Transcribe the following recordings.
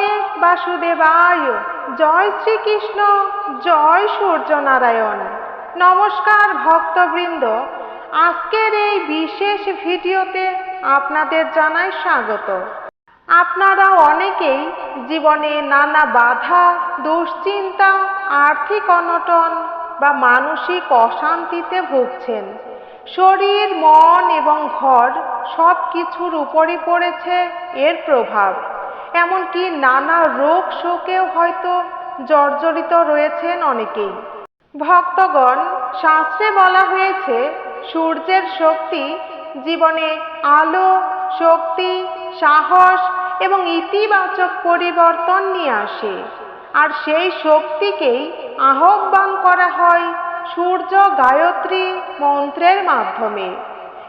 ভগবতে বাসুদেবায়। জয় শ্রীকৃষ্ণ, জয় সূর্যনারায়ণ। নমস্কার ভক্তবৃন্দ, আজকের এই বিশেষ ভিডিওতে আপনাদের জানাই স্বাগত। আপনারা অনেকেই জীবনে নানা বাধা, দুশ্চিন্তা, আর্থিক অনটন বা মানসিক অশান্তিতে ভুগছেন। শরীর, মন এবং ঘর সব কিছুর উপরই পড়েছে এর প্রভাব। এমনকি নানা রোগ শোকেও হয়তো জর্জরিত রয়েছেন অনেকেই। ভক্তগণ, শাস্ত্রে বলা হয়েছে, সূর্যের শক্তি জীবনে আলো, শক্তি, সাহস এবং ইতিবাচক পরিবর্তন নিয়ে আসে। আর সেই শক্তিকেই আহ্বান করা হয় সূর্য গায়ত্রী মন্ত্রের মাধ্যমে।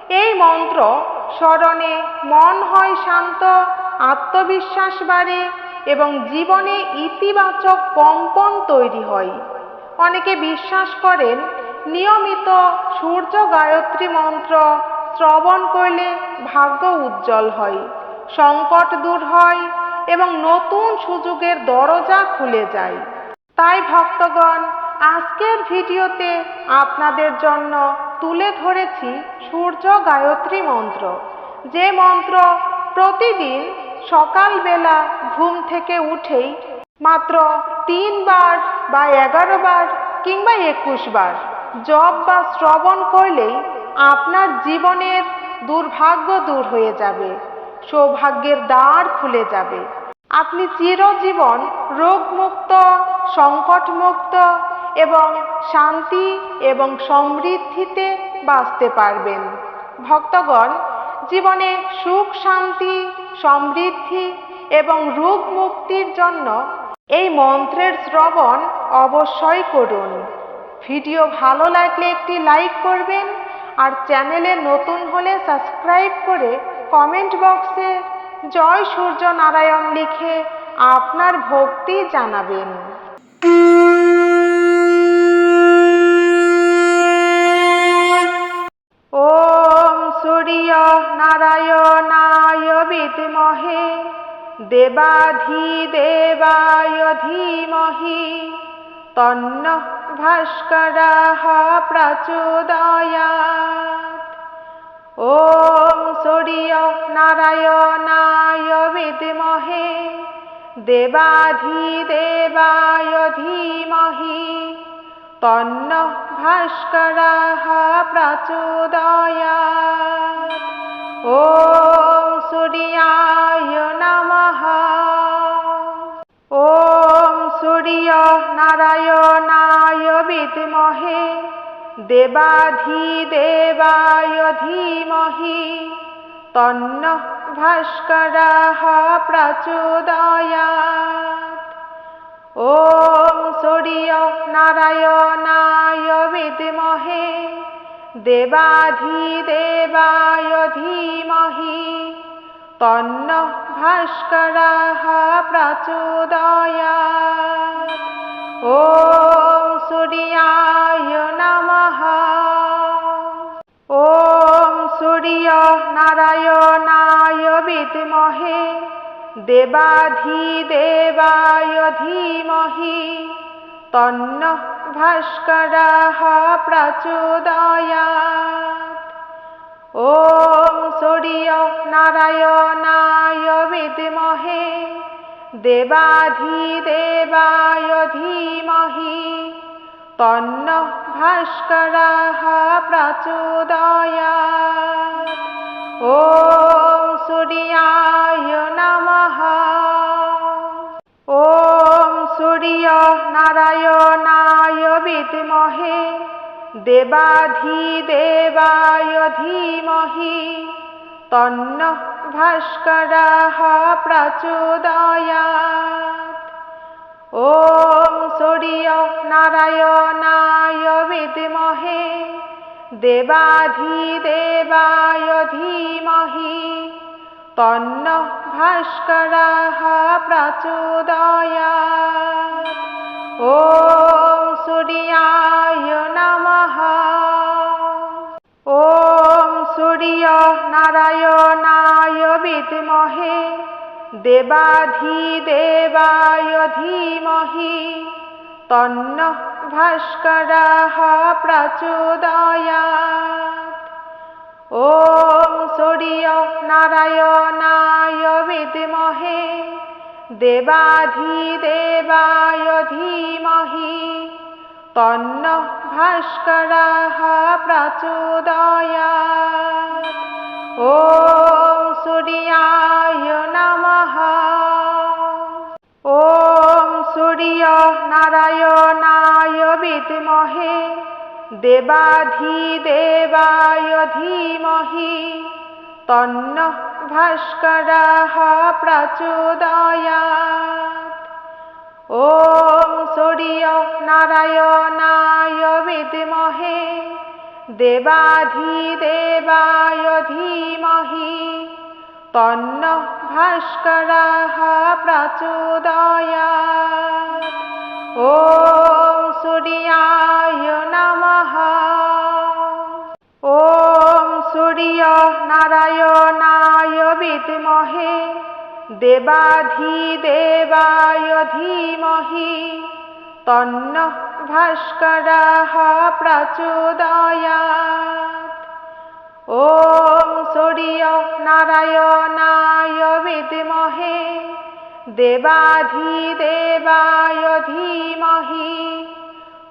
এই মন্ত্র স্মরণে মন হয় শান্ত আত্মবিশ্বাস বাড়ে এবং জীবনে ইতিবাচক কম্পন তৈরি হয়। অনেকে বিশ্বাস করেন, নিয়মিত সূর্য গায়ত্রী মন্ত্র শ্রবণ করলে ভাগ্য উজ্জ্বল হয়, সংকট দূর হয় এবং নতুন সুযোগের দরজা খুলে যায়। তাই ভক্তগণ, আজকের ভিডিওতে আপনাদের জন্য তুলে ধরেছি সূর্য গায়ত্রী মন্ত্র। যে মন্ত্র প্রতিদিন সকালবেলা ঘুম থেকে উঠেই মাত্র তিনবার বা এগারো বার কিংবা একুশ বার জপ বা শ্রবণ করলেই আপনার জীবনের দুর্ভাগ্য দূর হয়ে যাবে, সৌভাগ্যের দ্বার খুলে যাবে। আপনি চিরজীবন রোগমুক্ত, সংকটমুক্ত এবং শান্তি এবং সমৃদ্ধিতে বাঁচতে পারবেন। ভক্তগণ, জীবনে সুখ শান্তি সমৃদ্ধি এবং রোগ মুক্তির জন্য এই মন্ত্রের শ্রবণ অবশ্যই করুন। ভিডিও ভালো লাগলে একটি লাইক করবেন আর চ্যানেলে নতুন হলে সাবস্ক্রাইব করে কমেন্ট বক্সে জয় সূর্য নারায়ণ লিখে আপনার ভক্তি জানাবেন। ওম সূর্য নারায়ণায় বিদ্মহে দেবাধিদেবায় ধীমহি তন্ন ভাস্করাহ প্রচোদয়াৎ ওম সূর্য নারায়ণায় বিদ্মহে দেবাধিদেবায় ধীমহি তন্ন ভাস্করাহ প্রচোদয়াৎ ওম সূর্যায় নমঃ। ওম সূর্য নারায়ণায় বিদ্মহে, দেবাধিদেবায় ধীমহি। তন্ন ভাস্করাহ প্রচোদয়াৎ ওম সূর্য নারায়ণায় বিদ্মহে দেবাধিদেবায় ধীমহি তন্ন ভাস্করাহ প্রচোদয়াৎ। ওম সূর্যায় নমঃ। ওম সূর্য নারায়ণায় বিদ্মহে দেবাধিদেবায় ধীমহি তন্ন ভাস্করাহ প্রচোদয়াৎ ওম সূর্য নারায়ণায় বিদ্মহে দেবাধিদেবায় ধীমহি। তন্ন ভাস্করাহ প্রচোদয়াৎ ওম সূর্যায় নমঃ সূর্য নারায়ণায় বিদ্মহে দেবাধিদেবায় ধীমহি তন্ন ভাস্করাহ প্রচোদয়াৎ ওম সূর্য নারায়ণায় বিদ্মহে দেবাধিদেবায় ধীমহি তন্ন ভাস্করাহ প্রচোদয়াৎ ওম সূর্যায় নমঃ। ওম সূর্য নারায়ণায় বিদ্মহে। দেবাধিদেবায় ধীমহি। তন্নঃ ভাস্করাः ওম সূর্য নারায়ণায় বিদমহে দেবাধি দেবায় ধীমহি তন্ন ভাস্কর প্রচোদয়া ও সূর্যায় নম। ও সূর্য নারায়ণায় বিদমহে দেবাধিদেবায় ধীমহি তন্ন ভাস্করাহ প্রচোদয়া ওম সূর্য নারায়ণায় বিদ্মহে। দেবাধিদেবায় ধীমহি তন্ন ভাস্করাহ প্রচোদয়া ওম सूर्याय नमः ॐ सूर्य नारायणाय विद्महे देवाधिदेवाय धीमहि तन्नः भास्करः प्रचोदयात् ॐ सूर्य नारायणाय विद्महे देवाधिदेवाय धीमहि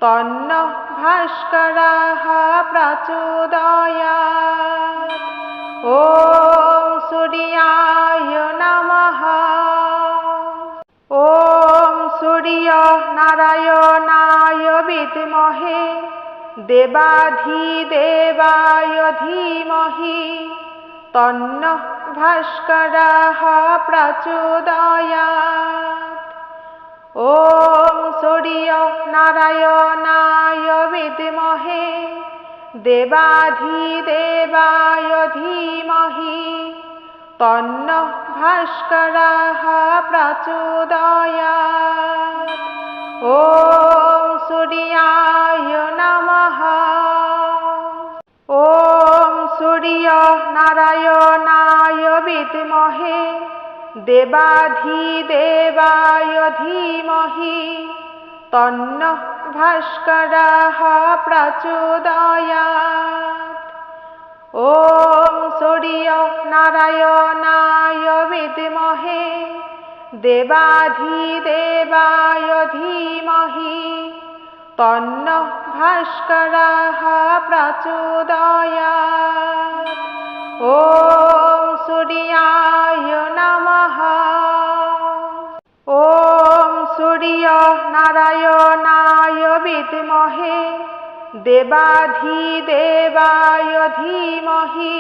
তন্ন ভাস্করাহ প্রচোদয়া। ও সূর্যায় নম। ও সূর্য নারায়ণায় দেবাধি দেবাধিদেবায় ধীমহি। তন্ন ভাস্করাহ প্রচোদয়া। ওম সূর্য নারায়ণায় বিদমহে দেবাধি দেবায় ধীমহি তন্ন ভাস্কর প্রচোদয়া ও সূর্য দেবাধি দেবায় ধীমহি, তন্ন ভাস্কর প্রচোদয়া ও সূর্য নারায়ণায় বিদমহে, দেবাধি দেবায় ধীমহি, তন্ন ভাস্কর প্রচোদয়া ॐ सूर्याय नमः ॐ सूर्य नारायणाय विद्महे देवाधिदेवाय धीमहि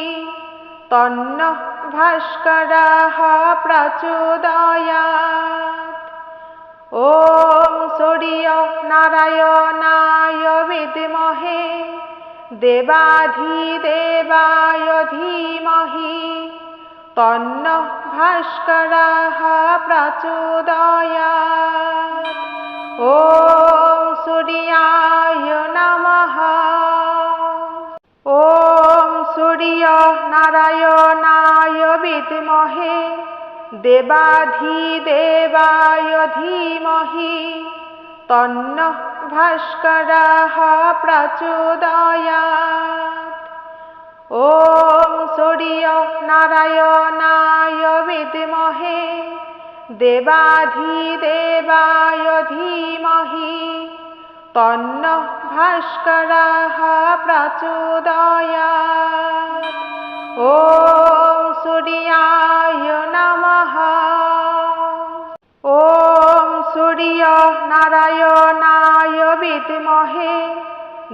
तन्नः भास्करः प्रचोदयात् ॐ सूर्य नारायणाय विद्महे देवाधिदेवाय धीमहि तन्नः भास्करः प्रचोदयात् ॐ सूर्याय नमः ॐ सूर्य नारायणाय विद्महे देवाधिदेवाय धीमहि তন্ন ভাস্করাহ প্রচোদয়াত। ওম সূর্য নারায়ণায় বিদ্মহে দেবাধিদেবায় ধীমহি। তন্ন ভাস্করাহ প্রচোদয়াত। ও সূর্য নমঃ দিয় নারায়ণায় বিদমহে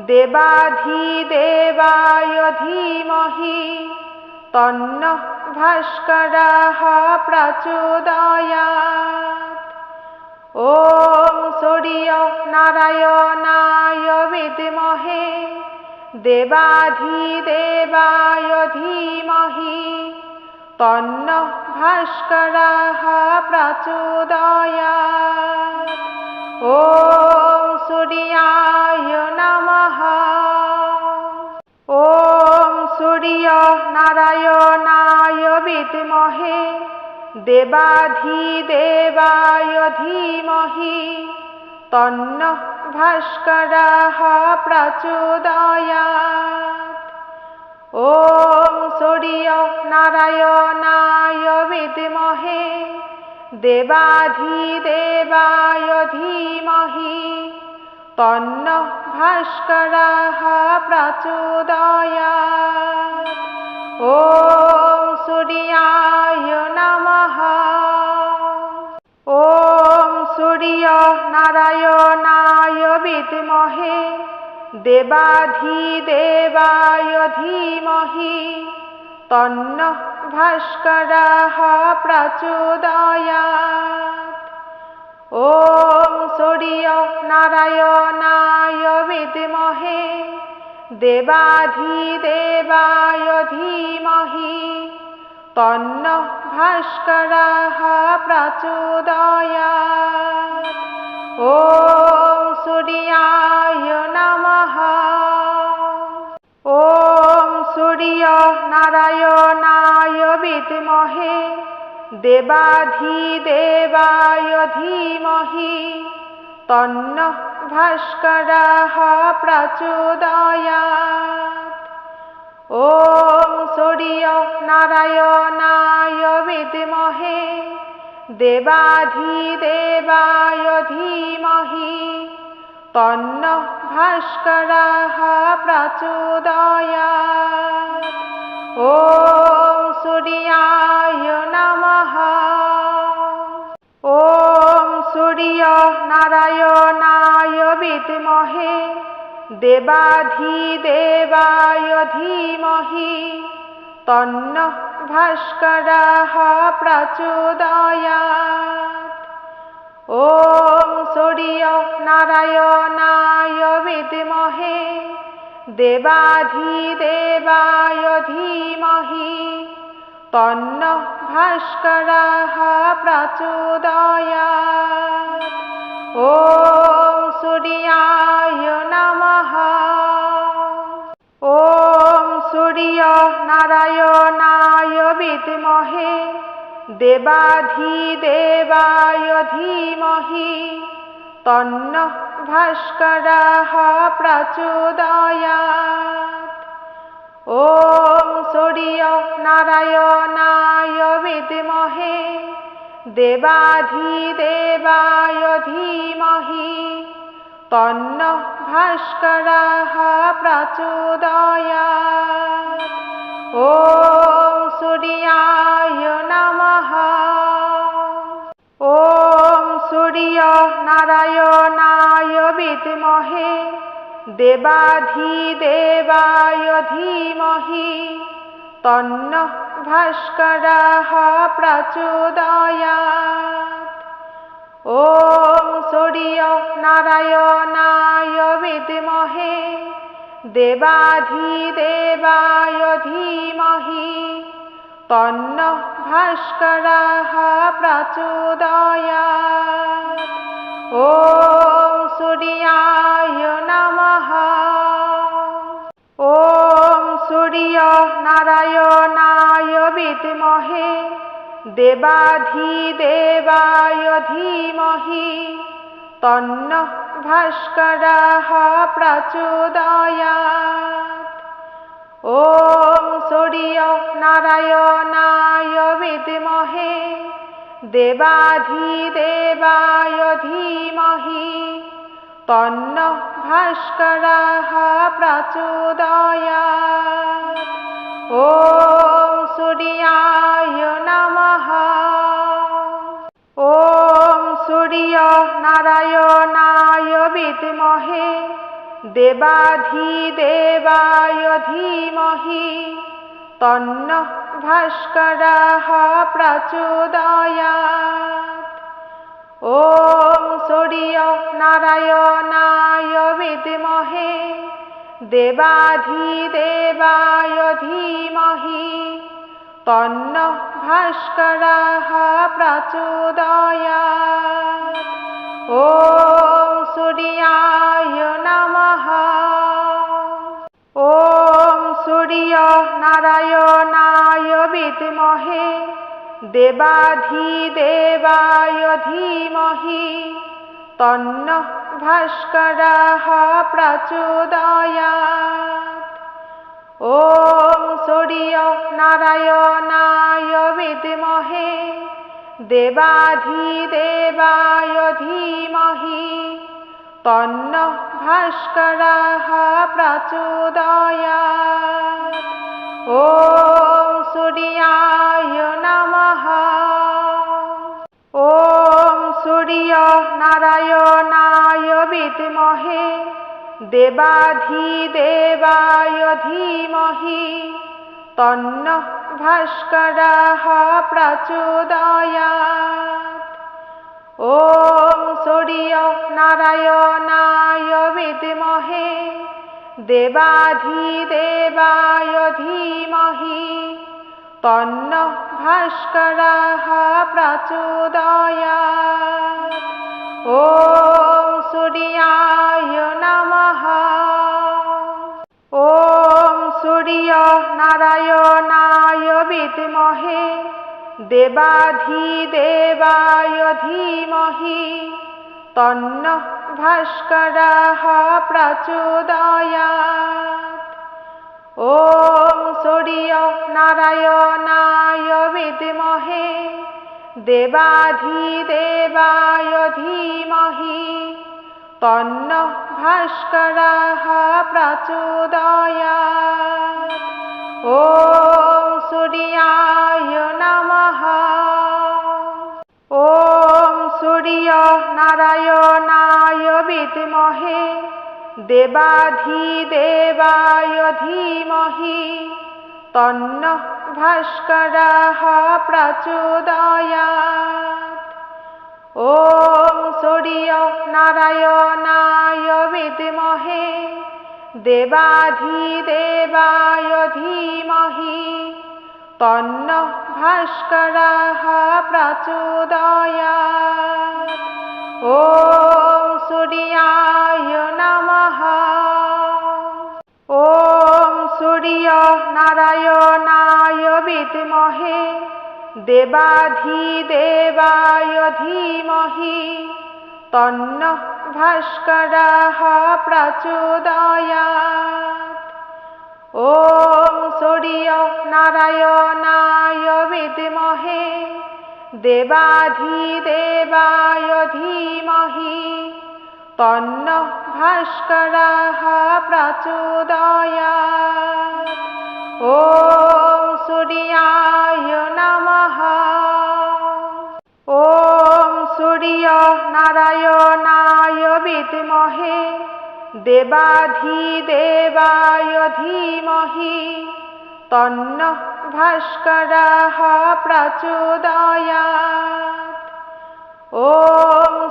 দেবাধি দেবায় ধীমহি তন্ন ভাস্কর প্রচোদয়াত। ও সূর্য নারায়ণায় বিদমহে দেবাধি দেবায় ধীমহি তন্ন ভাস্কর প্রচোদয়াত। দেবাধি দেবায় ধীমহি তন্ন ভাস্কর প্রচোদয়া ওম সূর্য নারায়ণায় বিদ্মহে দেবাধি দেবায় ধীমহি তন্ন ভাস্কর প্রচোদয়া ॐ सूर्याय नमः ॐ सूर्यनारायणाय विद्महे देवाधिदेवाय धीमहि तन्नः भास्कराः प्रचोदयात् ॐ सूर्यनारायणाय विद्महे देवाधिदेवाय धीमहि तन्नः भास्कराः प्रचोदयात् ॐ सूर्याय नमः ॐ सूर्यनारायणाय विद्महे देवाधिदेवाय धीमहि তন্ন ভাস্করাহ প্রচোদয়া ওম সূর্য নারায়ণায় বিদ্মহে দেবাধিদেবায় ধীমহি। তন্ন ভাস্করাহ প্রচোদয়া ও সূর্য নমঃ सूर्यनारायणाय विद्महे देवाधिदेवाय धीमहि तन्नः भास्कराः प्रचोदयात् ॐ सूर्यनारायणाय विद्महे देवाधिदेवाय धीमहि কর্ণ ভাস্করাহ প্রচোদয়া। ও সূর্যায় নম। ও সূর্য নারায়ণায় বিদ্মহে। দেবাধিদেবায় ধীমহি। তন্ন ভাস্করাহ প্রচোদয়া। ওম সূর্য নারায়ণায় বিদমহে দেবাধি দেবায় ধীমহি তন্ন ভাস্কর প্রচোদয়া। ও সূর্যায় নম। ও সূর্য নারায়ণায় বিদমহে देवाधिदेवाय धीमहि तन्नः भास्कराः प्रचोदयात् ॐ सूर्यनारायणाय विद्महे देवाधिदेवाय धीमहि तन्नः भास्कराः प्रचोदयात् ॐ सूर्याय नमः ॐ सूर्यनारायणाय विद्महे देवाधिदेवाय धीमहि तन्नः भास्कराः प्रचोदयात् देवाधिदेवाय धीमहि तन्नः भास्कराः प्रचोदयात् ॐ सूर्याय नमः ॐ सूर्यनारायणाय विद्महे देवाधिदेवाय धीमहि তন্ন ভাস্করাহ প্রচোদয়া ওম সূর্য নারায়ণায় বিদ্মহে, দেবাধিদেবায় ধীমহি। তন্ন ভাস্করাহ প্রচোদয়াত। ওম সূর্যায় নমঃ প্রিয় নারায়ণায় বিদ্মহে দেবাধি দেবায় ধীমহি তন্ন ভাস্কর প্রচোদয়া ও সূর্য নারায়ণায় বিদ্মহে দেবাধি দেবায় ধীমহি তন্ন ভাস্করাহ প্রচোদয়া ও সূর্যায় নম ও সূর্য নারায়ণায় দেবাধি দেবাধিদেবায় ধীমহি তন্ন ভাস্করাহ প্রচোদয়া ওম সূর্য নারায়ণায় বিদমহে দেবাধি দেবায় ধীমহি তন্ন ভাস্কর প্রচোদয়া ও সূর্যায় নম। ও সূর্য নারায়ণায় বিদমহে देवाधिदेवाय धीमहि तन्नः भास्करः प्रचोदयात् ॐ सूर्य नारायणाय विद्महे देवाधिदेवाय धीमहि तन्नः भास्करः प्रचोदयात् ॐ सूर्याय नमः ॐ सूर्य नारायणाय विद्महे देवाधिदेवाय धीमहि तन्नः भास्करः प्रचोदयात् ॐ सूर्य नारायणाय विद्महे देवाधिदेवाय तन्नः भास्करः प्रचोदयात् ॐ सूर्याय नमः ॐ सूर्य नारायणाय विद्महे देवाधिदेवाय धीमहि तन्नः भास्करः प्रचोदयात् ওম সূর্য নারায়ণায় বিদমহে দেবাধি দেবায় ধীমহি তন্ন ভাস্করাহ প্রচোদয়া ও সূর্যায় দেবাধি দেবায় ধীমহি তন্ন ভাস্কর প্রচোদয়া ও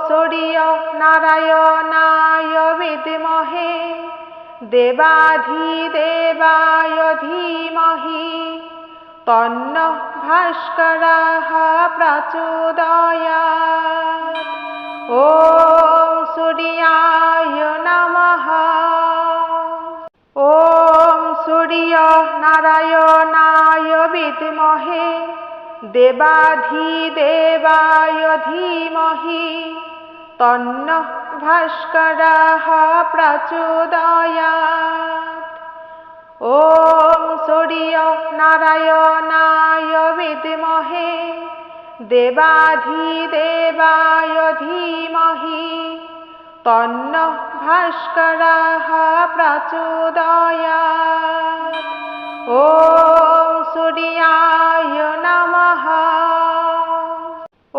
সূর্য নারায়ণায় বিদ্মহে দেবাধি দেবায় ধীমহি তন্ন ভাস্কর প্রচোদয়া ॐ सूर्याय नमः ॐ सूर्य नारायणाय विद्महे देवाधिदेवाय धीमहि तन्नः भास्करः प्रचोदयात् ॐ सूर्य नारायणाय विद्महे देवाधिदेवाय धीमहि तन्नः भास्करः प्रचोदयात् ॐ सूर्याय नमः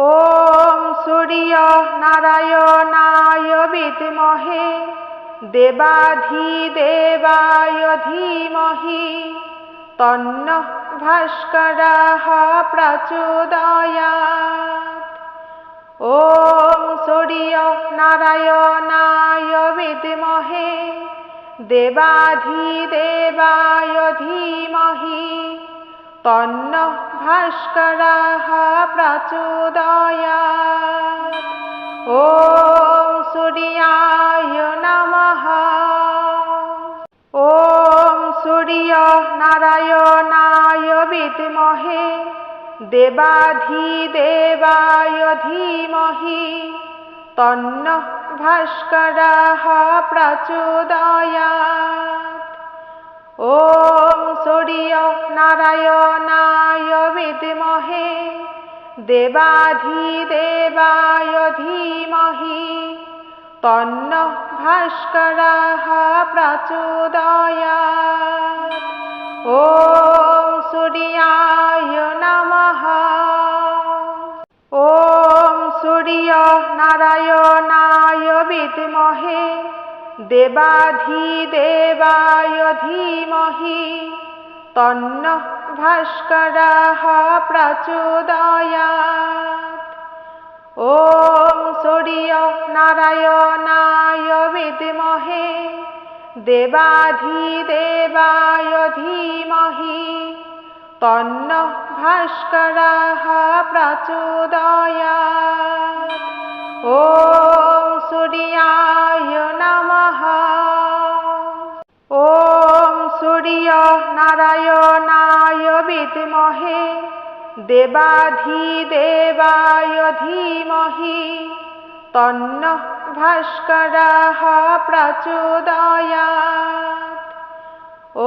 ॐ सूर्य नारायणाय विद्महे देवाधिदेवाय धीमहि তন্ন ভাস্করাহ প্রচোদয়া ওম সূর্য নারায়ণায় বিদ্মহে দেবাধিদেবায় ধীমহি। তন্ন ভাস্করাহ প্রচোদয়া ও সূর্য নমঃ প্রিয় নারায়ণায় বিদ্মহে দেবাধি দেবায় ধীমহি তন্ন ভাস্করাহ প্রচোদয়াৎ ও সূর্য নারায়ণায় বিদ্মহে দেবাধি দেবায় ধীমহি तन्नः भास्कराः प्रचोदयात् ॐ सूर्याय नमः ॐ सूर्य नारायणाय विद्महे देवाधिदेवाय धीमहि तन्नः भास्कराः प्रचोदयात् ওম সূর্য নারায়ণায় দেবাধি দেবাধিদেবায় ধীমহি তন্ন ভাস্কর প্রচোদয়া ও সূর্যায় নম। ও সূর্য নারায়ণায় বিদ্মহে देवाधिदेवाय धीमहि तन्नः भास्कराः प्रचोदयात्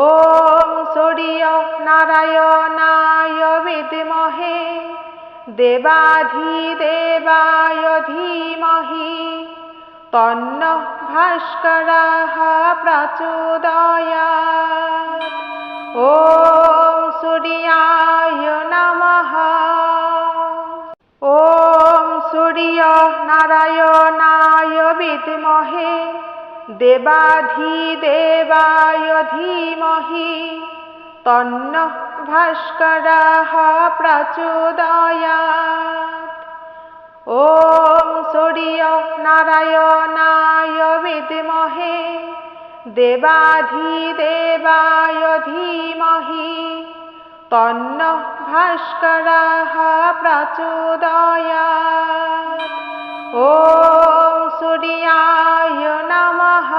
ॐ सूर्य नारायणाय विद्महे देवाधिदेवाय धीमहि तन्नः भास्कराः प्रचोदयात् ॐ सूर्याय नमः ॐ सूर्य नारायणाय विद्महे देवाधिदेवाय धीमहि तन्नः भास्कराः प्रचोदयात् ॐ सूर्य नारायणाय विद्महे देवाधिदेवाय धीमहि तन्नः भास्कराः प्रचोदयात् ॐ सूर्याय नमः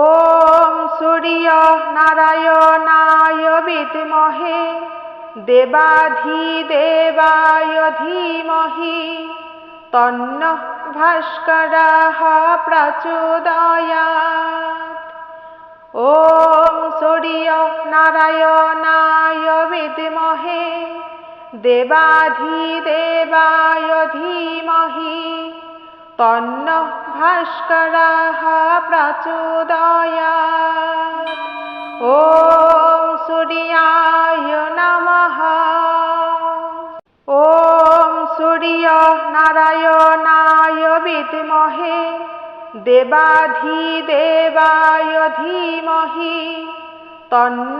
ॐ सूर्य नारायणाय विद्महे देवाधिदेवाय धीमहि তন্ন ভাস্করাহ প্রচোদয়াত। ওম সূর্য নারায়ণায় বিদ্মহে দেবাধিদেবায় ধীমহি। তন্ন ভাস্করাহ প্রচোদয়াত। ও সূর্য নমঃ দেবাধিদেবায় ধীমহি তন্ন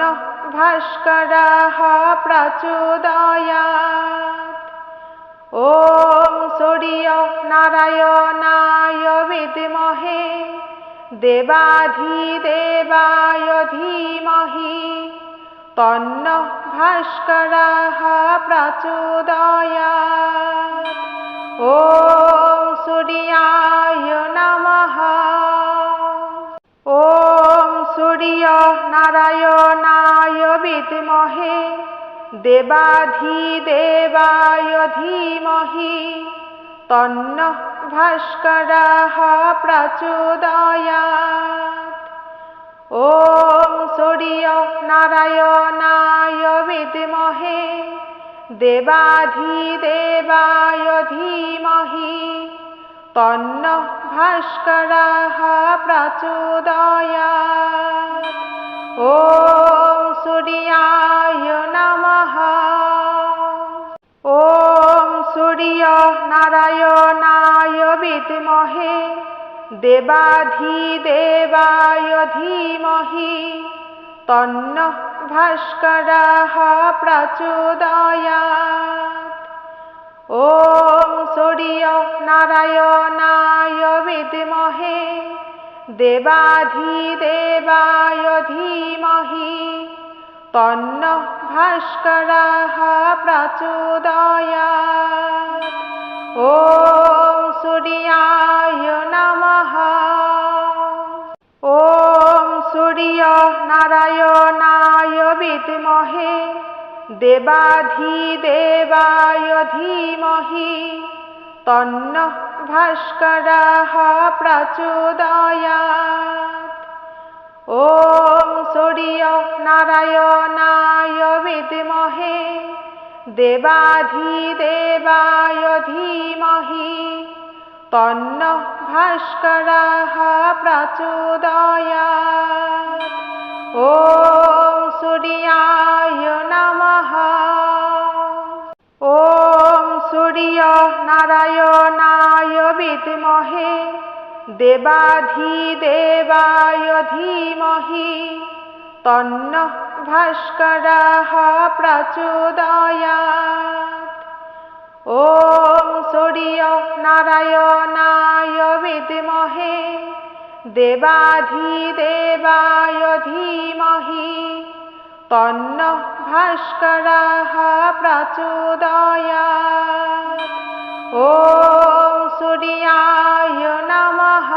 ভাস্করাহ প্রচোদয়া ওম সূর্য নারায়ণায় বিদ্মহে দেবাধিদেবায় ধীমহি তন্ন ভাস্করাহ প্রচোদয়া ॐ सूर्याय नमः ॐ सूर्य नारायणाय विद्महे देवाधिदेवाय धीमहि तन्नः भास्कराः प्रचोदयात् ॐ सूर्य नारायणाय विद्महे देवाधिदेवाय धीमहि तन्नः भास्कराः प्रचोदयात् ॐ सूर्याय नमः ॐ सूर्य नारायणाय विद्महे देवाधिदेवाय धीमहि তন্ন ভাস্করাহ প্রচোদয়াত। ও সূর্য নারায়ণায় বিদ্মহে দেবাধিদেবায় ধীমহি। তন্ন ভাস্করাহ প্রচোদয়াত। ও সূর্য নম। ও সূর্য দেবাধিদেবায় ধীমহি তন্ন ভাস্করাহ প্রচোদয়াৎ। ওম সূর্য নারায়ণায় বিদমহে। দেবাধিদেবায় ধীমহি তন্ন ভাস্করাহ প্রচোদয়াৎ। ॐ सूर्याय नमः ॐ सूर्यनारायणाय विद्महे देवाधिदेवाय धीमहि तन्नः भास्कराः प्रचोदयात् ॐ सूर्यनारायणाय विद्महे देवाधिदेवाय धीमहि तन्नः भास्कराः प्रचोदया ॐ सूर्याय नमः